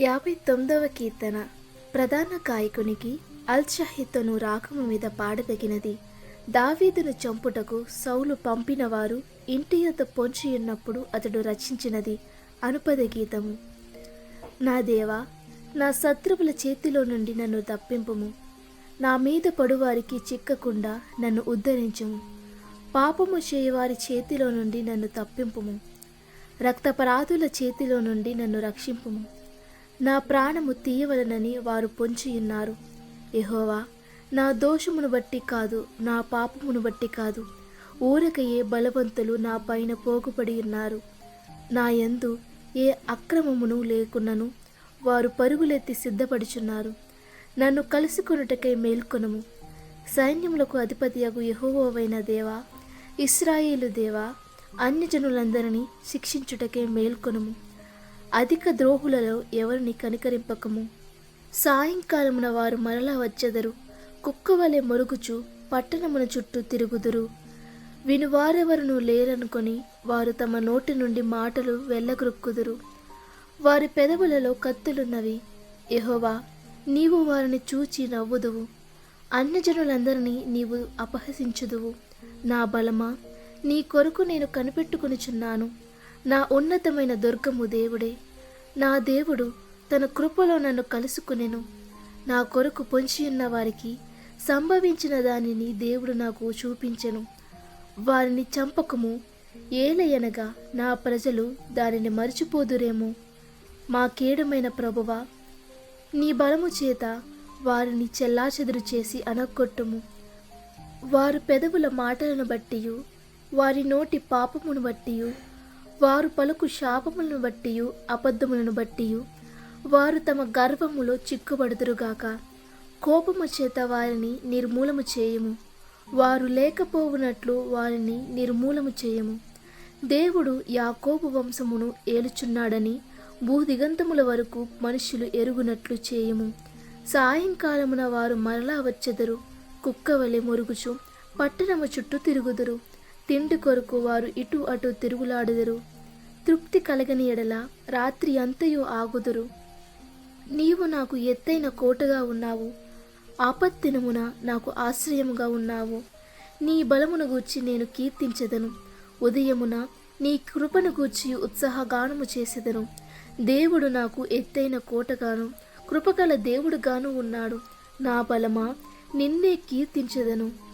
యాభై తొమ్మిదవ కీర్తన. ప్రధాన గాయకునికి అల్షహితను రాగము మీద పాడదగినది. దావీదును చంపుటకు సౌలు పంపినవారు ఇంటి యొద్ద పొంచి ఉన్నప్పుడు అతడు రచించినది అనుపద గీతము. నా దేవా నా శత్రువుల చేతిలో నుండి నన్ను తప్పింపుము. నా మీద పడువారికి చిక్కకుండా నన్ను ఉద్ధరించుము. పాపము చేయవారి చేతిలో నుండి నన్ను తప్పింపుము. రక్తపరాధుల చేతిలో నుండి నన్ను రక్షింపుము. నా ప్రాణము తీయవలనని వారు పొంచియున్నారు ఎహోవా నా దోషమును బట్టి కాదు నా పాపమును బట్టి కాదు. ఊరకయే బలవంతులు నా పైన పోగుపడి ఉన్నారు. నా యందు ఏ అక్రమమును లేకున్నను వారు పరుగులెత్తి సిద్ధపడుచున్నారు. నన్ను కలుసుకొనుటకై మేల్కొనము. సైన్యములకు అధిపతియగు యహోవైన దేవా ఇస్రాయేలు దేవా అన్యజనులందరినీ శిక్షించుటకే మేల్కొనుము. అధిక ద్రోహులలో ఎవరిని కనికరింపకము? సాయంకాలమున వారు మరలా వచ్చెదరు. కుక్క వలె మొరుగుచు పట్టణమున చుట్టూ తిరుగుదురు. వినువారెవరును లేరనుకొని వారు తమ నోటి నుండి మాటలు వెళ్ళగృక్కుదురు. వారి పెదవులలో కత్తులున్నవి. ఎహోవా నీవు వారిని చూచి నవ్వుదువు. అన్యజనులందరినీ నీవు అపహసించుదువు. నా బలమా నీ కొరకు నేను కనిపెట్టుకునిచున్నాను. నా ఉన్నతమైన దుర్గము దేవుడే. నా దేవుడు తన కృపలో నన్ను కలుసుకునెను. నా కొరకు పొంచియున్న వారికి సంభవించిన దానిని దేవుడు నాకు చూపించెను. వారిని చంపకము ఏలయనగా నా ప్రజలు దానిని మరిచిపోదురేమో. మా కేడమైన ప్రభువ నీ బలము చేత వారిని చెల్లాచెదురు చేసి అనగొట్టుము. వారు పెదవుల మాటలను బట్టియు వారి నోటి పాపమును బట్టియు వారు పలుకు శాపములను బట్టియు అబద్ధములను బట్టియు. వారు తమ గర్వములో చిక్కుబడుదురుగాక. కోపము చేత వారిని నిర్మూలము చేయము. వారు లేకపోవునట్లు వారిని నిర్మూలము చేయము. దేవుడు యాకోబు వంశమును ఏలుచున్నాడని భూదిగంతముల వరకు మనుషులు ఎరుగునట్లు చేయము. సాయంకాలమున వారు మరలా వచ్చెదరు కుక్క వలె మురుగుచు పట్టణము చుట్టూ తిరుగుదురు. తిండి కొరకు వారు ఇటు అటు తిరుగులాడుదురు. తృప్తి కలగని ఎడల రాత్రి అంతయు ఆగుదురు. నీవు నాకు ఎత్తైన కోటగా ఉన్నావు. ఆపత్తినమున నాకు ఆశ్రయముగా ఉన్నావు. నీ బలమును గూర్చి నేను కీర్తించెదను. ఉదయమున నీ కృపను గూర్చి ఉత్సాహగానము చేసేదను. దేవుడు నాకు ఎత్తైన కోటగాను కృపగల దేవుడుగాను ఉన్నాడు. నా బలమా నిన్నే కీర్తించెదను.